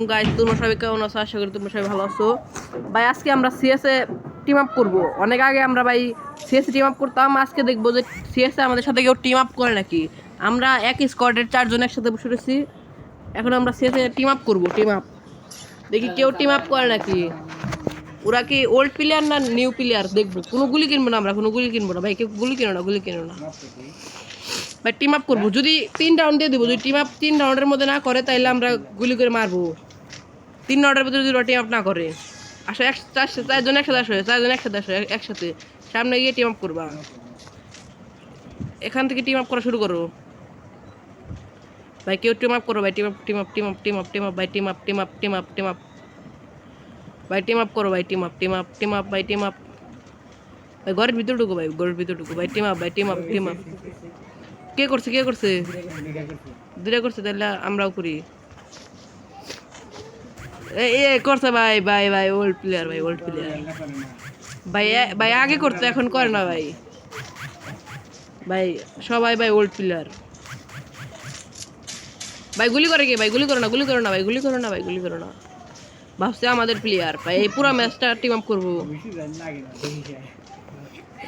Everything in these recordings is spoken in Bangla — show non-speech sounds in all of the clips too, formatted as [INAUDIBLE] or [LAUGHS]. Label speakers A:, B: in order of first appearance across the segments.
A: গাইজ তোমরা সবাই কেমন আছো? আশা করি তোমরা সবাই ভালো আছো। ভাই, আজকে আমরা সিএসএ টিম আপ করব। অনেক আগে আমরা ভাই সিএসএ টিম আপ করতাম, আজকে দেখব যে সিএসএ আমাদের সাথে কেউ টিম আপ করে নাকি। আমরা এক স্কোয়াডের চারজন একসাথে বসে রয়েছি। এখন আমরা সিএসএ টিম আপ করব টিম আপ দেখি কেউ টিম আপ করে নাকি? ওরা কি ওল্ড প্লেয়ার না নিউ প্লেয়ার দেখব। কোনো গুলি কিনবো না আমরা, কোনো গুলি কিনবো না। ভাই, কেউ গুলি কিনো না, গুলি কিনো না। ভাই টিম আপ করব। যদি তিন রাউন্ড দিয়ে দেবো, যদি টিম আপ তিন রাউন্ডের মধ্যে না করে তাহলে আমরা গুলি করে মারবো। তিন মধ্যে যদি ওরা টিম আপ না করে আসো এক চার চারজন একসাথে আসো চারজন একসাথে আসো এক- একসাথে সামনে গিয়ে টিম আপ করবা এখান থেকে টিম আপ করা শুরু করো ভাই কেউ টিম আপ করো ভাই team up team up team up team up team up ভাই team up team up team up team up ভাই টিম আপ করো ভাই team up team up team up ভাই টিম আপ ভাই ঘরের ভিতরে ঢুকো ভাই ঘরের ভিতরে ঢুকো ভাই টিম আপ ভাই টিম আপ টিম আপ কে করছে কে করছে দুটা করছে তাহলে আমরাও করি এ- করছে, ভাই ভাই ভাই ওল্ড প্লেয়ার ভাই ওল্ড প্লেয়ার ভাই ভাই, আগে করতো, এখন করে না, ভাই। ভাই, সবাই, ভাই ওল্ড প্লেয়ার ভাই, গুলি করে কে? ভাই, গুলি করো না, গুলি করো না, ভাই, গুলি করো না, ভাই, গুলি করো না। ভাবছে আমাদের প্লেয়ার ভাই, এই পুরো ম্যাচটা টিম আপ করব।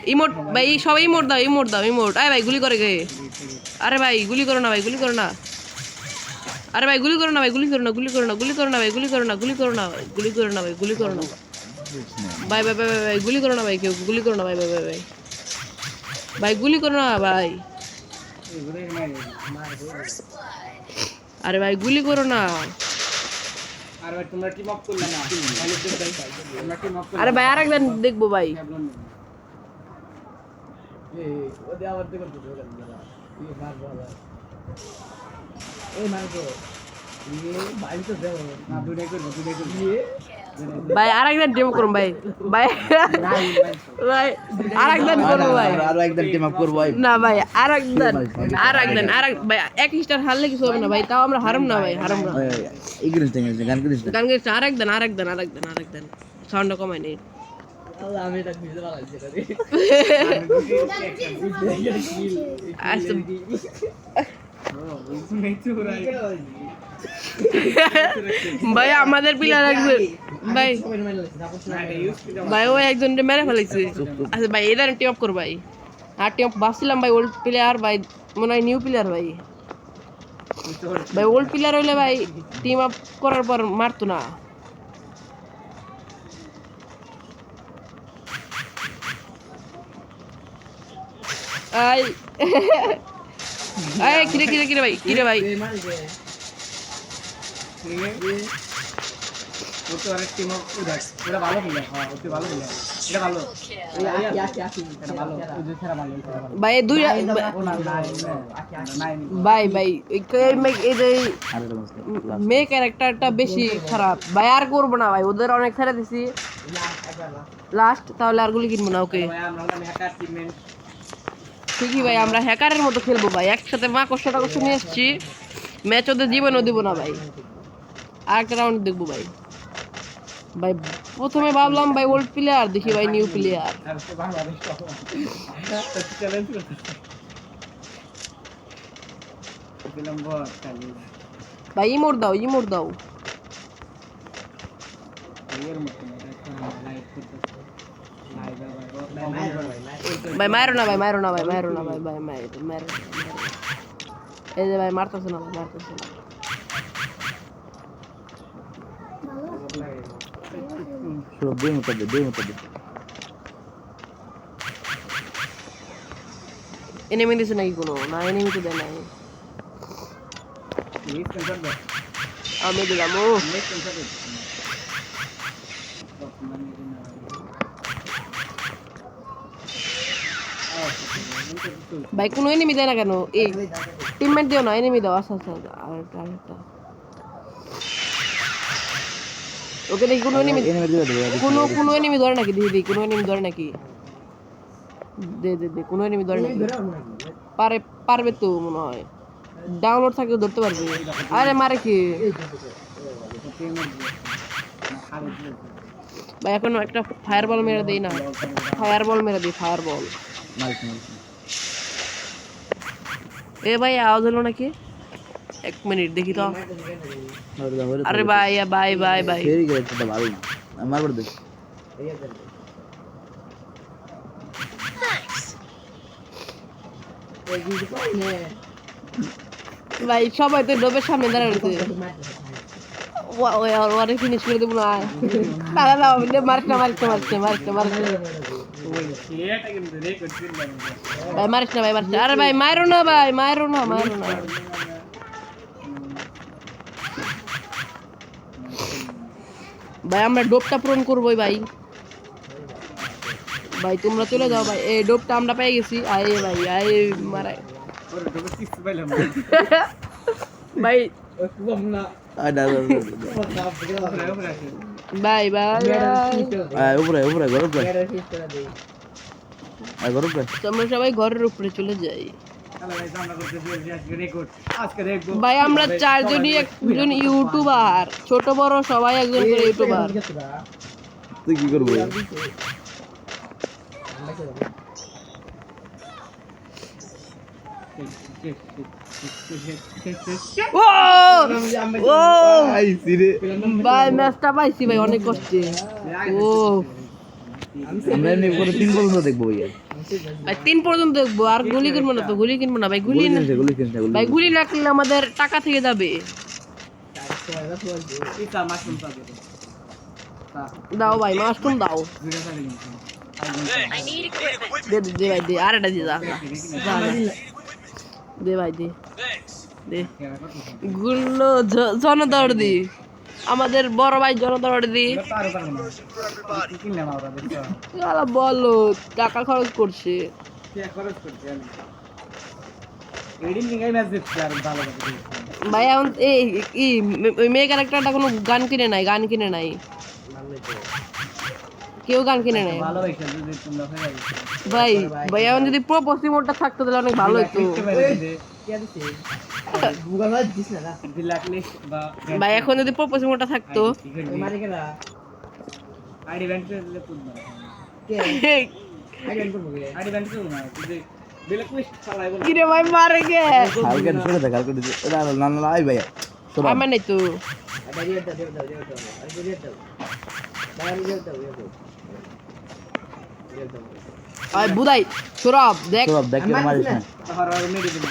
A: ইমোট ভাই, সবাই ইমোট দাও ইমোট দাও ইমোট আয়, ভাই, গুলি করে গে আরে, ভাই, গুলি করো না, ভাই, গুলি করো না। আরে ভাই গুলি করো না ভাই গুলি করো না গুলি করো না গুলি করো না ভাই গুলি করো না গুলি করো না গুলি করো না ভাই গুলি করো না ভাই ভাই ভাই ভাই ভাই গুলি করো না ভাই কেউ গুলি করো না ভাই ভাই ভাই ভাই ভাই গুলি করো না ভাই আরে ভাই গুলি করো না
B: আর ভাই
A: আরে আরেকজন দেখব ভাই
B: এই ওদের আবার দেখো ভাই করব
A: ভাই আরেকজন টিম করুন ভাই। ভাই ভাই আরেকজন করব ভাই।
C: আরও একদম টিম আপ করব ভাই।
A: না ভাই আর একজন আর একজন আর এক- ভাই এক স্টার হারলে কিছু হবে না ভাই তাও আমরা হারম না ভাই হারম না।
C: ইংলিশ টিম গান করিস
A: গান গেছে আর একজন আর একজন আর একজন আর একজন সাউন্ডটা কমাই নেই আচ্ছা, [LAUGHS] ভাই আমাদের প্লেয়ার একজন ভাই। ভাই ও একজন মেরে ফেলেছে। আচ্ছা ভাই এদের টিপ কর ভাই। আর টিম আপ ভাবছিলাম ভাই ওল্ড প্লেয়ার ভাই মনে হয় নিউ প্লেয়ার ভাই। ভাই ওল্ড প্লেয়ার হইলে ভাই টিম আপ করার পর মারতো না। আই [LAUGHS] আই কিরে কিরে কিরে ভাই কিরে ভাই? ভাই দুই ভাই ভাই, এই মেয়ে ক্যারেক্টারটা বেশি খারাপ। ভাই, আর করব না ভাই, ওদের অনেক ছেড়ে দিছি। লাস্ট তাহলে আর গুলি কিনবো না ওকে
B: ভাই আমরা হলাম হ্যাকার টিমমেট
A: ঠিকই ভাই, আমরা হ্যাকারের মতো খেলব ভাই। একসাথে মা কষ্ট টাকষ্ট নিয়ে এসছি। ম্যাচ ওদের জীবনও দিব না ভাই। আর একটা রাউন্ড দেখব ভাই। ভাই, প্রথমে ভাবলাম ভাই ওল্ড প্লেয়ার দেখি ভাই নিউ প্লেয়ার ভাই, ইমোর দাও ইমোর দাও
B: এর মতো লাইভ করতে লাইভ ভাই
A: ভাই মারো না ভাই মারো না ভাই মারো না ভাই ভাই মারো মারো এই যে ভাই মারতেছে না ভাই মারতেছে না
C: সব দুই মতো দে দুই মতো দে
A: এনিমি দিছে নাকি কোনো না এনিমি তো দেয় নাই
B: প্লিজ সেন্সর দে
A: আমি দিলাম ও
B: প্লিজ সেন্সর দে
A: ভাই কোনো এনিমি দেয় না কেন? এই টিমমেট দিও না এনিমি দাও। আচ্ছা আচ্ছা আচ্ছা, আরেকটা আরেকটা ওকে দেখি কোনো এনিমি কোনো কোনো এনিমি ধরে নাকি? দিদি দিদি কোনো এনিমি ধরে নাকি? দে দে দে কোনো এনিমি ধরে নাকি? পারে পারবে তো মনে হয়। ডাউনলোড থাকলে ধরতে পারবে। আরে মারে কি? ভাই এখন একটা ফায়ার বল মেরে দেই না। ফায়ার বল মেরে দিই ফায়ার বল এ ভাই আওয়াজ হলো নাকি? এক মিনিট দেখি তো। আরে ভাই ভাই ভাই ভাই।
C: ফেরি গেলে তো ভালো না। আমার বাড়ি দেখ
A: ভাই সবাই তো ডোবের সামনে দাঁড়ায় রয়েছে। ওয়া- ওয়া- ওর- ওরে ফিনিশ করে দেবো না। দাঁড়া দাও মারিস না মারিস না মারিস ভাই মারিস না ভাই মারিস আরে ভাই মারো না ভাই মারো না মারো না ভাই আমরা ডোপটা পূরণ করবোই ভাই ভাই তোমরা চলে যাও ভাই এই ডোপটা আমরা পেয়ে গেছি আয়ে ভাই আয়ে মারাই ভাই
C: আয় না
A: বাই বাই
C: উপরে উপরে ঘর উপরে আয় ঘর উপরে
A: আমরা সবাই ঘরের উপরে চলে যাই ভাই আমরা চারজনই একজন ইউটিউবার ছোট বড় সবাই একজন করে ইউটিউবার
C: তুই কি করব
A: ভাই ম্যাচটা পাইছি ভাই অনেক কষ্টে ও
C: আমরা এমনি করে তিন পর্যন্ত দেখব ভাইয়া
A: ভাই তিন পর্যন্ত দেখব আর গুলি কিনবো না তো গুলি কিনবো না ভাই গুলি ভাই গুলি না কিনলে আমাদের টাকা থেকে যাবে দাও ভাই মাশরুম দাও দে দে ভাই দে আর একটা দিয়ে যা। দে ভাই, দে। দে। গুলো আমাদের বড় ভাই জনদর দি।
B: পারো পারব না কি কিনলাম আমরা দেখছ
A: আলা বলো টাকা খরচ করছে। ভাই, এখন এই মেয়ে ক্যারেক্টারটা কোনো গান কিনে নাই, গান কিনে নাই। কেউ গান কিনে
B: গেছে
A: ভাই ভাই, এখন যদি পুরো পশ্চিম মোড়টা থাকতো তাহলে অনেক ভালো হতো ভাই, এখন যদি পুরো পশ্চিম মোড়টা থাকতো। কিরে ভাই আমার নাই তো। আই বুদাই সরব দেখ।
C: সব দেখ কে মারিস না।
B: আর আর মেডি দিন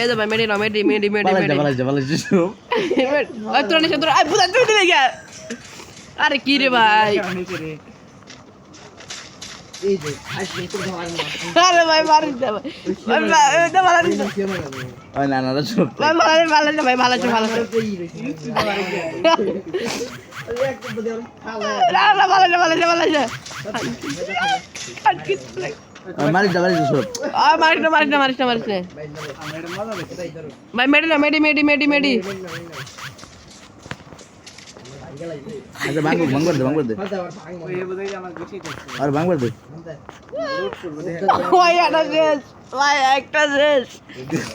A: এই ভাই না মেডি মেডি মেডি আরে কি রে ভাই। মারিস
C: না না না। সব
A: ভাই মারিস
C: সব
A: আ মারিস না মারিস না মারিস না মারিস না। ভাই মেডি না মেডি। মেডি মেডি মেডি।
C: আচ্ছা ভাঙ ভাঙ করে দে ভাঙ করে দে
B: ওই বুঝাই আমার গুছিয়ে দেখছে
C: আর ভাঙ করে দে
B: লুট করব দে
A: ভাই একটা শেষ ভাই একটা শেষ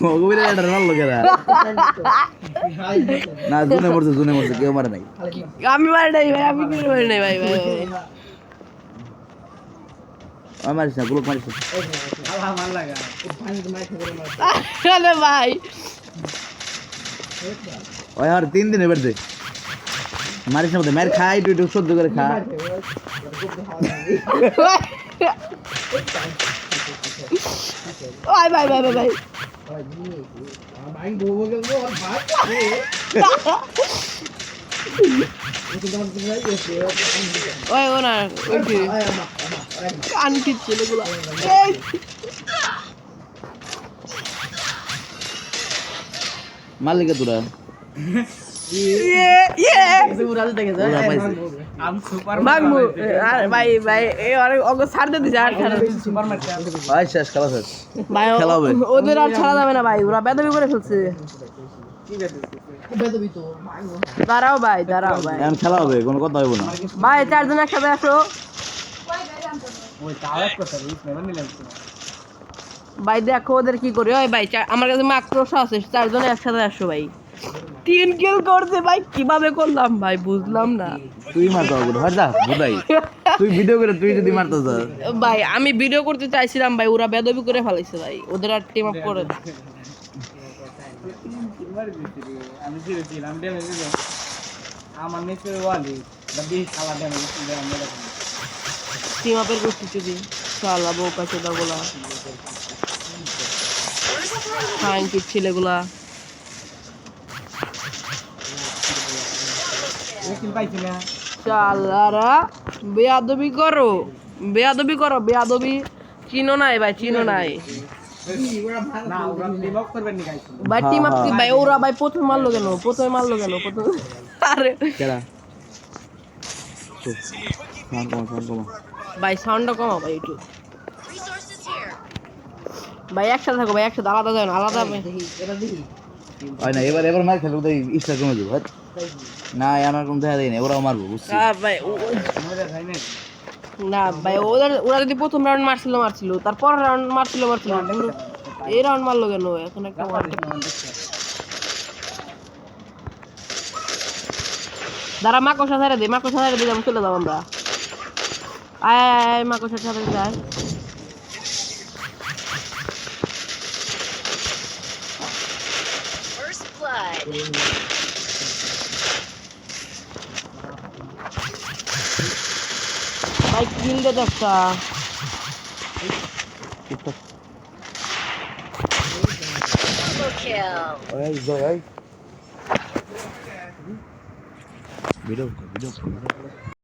C: ওগুলো এটা মার লোকেরা না জুনে মরছে জুনে মরছে কেউ মারে নাই
A: আমি মারি নাই ভাই আমি কি মারি নাই ভাই ভাই ভাই।
C: ওই মারিস না গুলো মারিস না
B: আল্লাহ মান লাগা
A: আরে ভাই
C: ওই আর তিন দিন এবার দে মারিস না মার খাই তুই একটু সহ্য করে খা।
A: ভাই ভাই ভাই ভাই। ওই ছেলেগুলো।
C: মালিকা তোরা।
A: ইয়ে ইয়ে। ওদের আর ছাড়া যাবে না ভাই ওরা বেদবি করে ফেলছে দাঁড়াও ভাই দাঁড়াও ভাই
C: খেলা হবে কোনো কথা হবে না
A: ভাই চারজন একসাথে আসো ভাই দেখো ওদের কি করি ওই ভাই আমার কাছে মাক্রোশ আছে চারজনে একসাথে আসো ভাই তিন কিল করছে ভাই কীভাবে করলাম ভাই? বুঝলাম না।
C: তুই মারতো হয় যা বোধাই তুই ভিডিও করে তুই যদি মারতো তো
A: ভাই আমি ভিডিও করতে চাইছিলাম ভাই ওরা বেদবি করে ফেলাইছে ভাই। ওদের আর টিম আপ করে
B: আমার নিচে ওয়ালি বা ড্যামেজ
A: টিম আপের করছি যদি শালা গুলা। থ্যাংক ছেলেগুলা। বেয়াদবি করো। বেয়াদবি করো বেয়াদবি। চিনো নাই ভাই চিনো নাই। ভাই টিম আপ ভাই? ওরা ভাই প্রথমে মারলো কেন? প্রথমে মারলো কেন? প্রথমে আরে। ভাই সাউন্ডটা কমা ভাই একটু। ভাই একসাথে থাকো ভাই একসাথে আলাদা যাবে না আলাদা।
C: হয় না এবার এবার মার খেলে ইস্টা কমে যাব? না আমার কোনো দেখা দেয় না ওরাও মারবো বুঝছি।
A: ভাই
B: না
A: ভাই ওদের ওরা যদি প্রথম রাউন্ড মারছিল মারছিল। তারপর রাউন্ড মারছিল মারছিল। এই রাউন্ড মারলো কেন? এখন একটা দাঁড়া মাকড়সা ছেড়ে দে মাকড়সা ছেড়ে আমি চলে যাব আমরা। আয় আয় আয় মাকড়সা ছেড়ে যায়
D: First blood.
A: ভাই কিল দে দশটা
D: Double kill.
C: এই জয় এই ভিডিও ভিডিও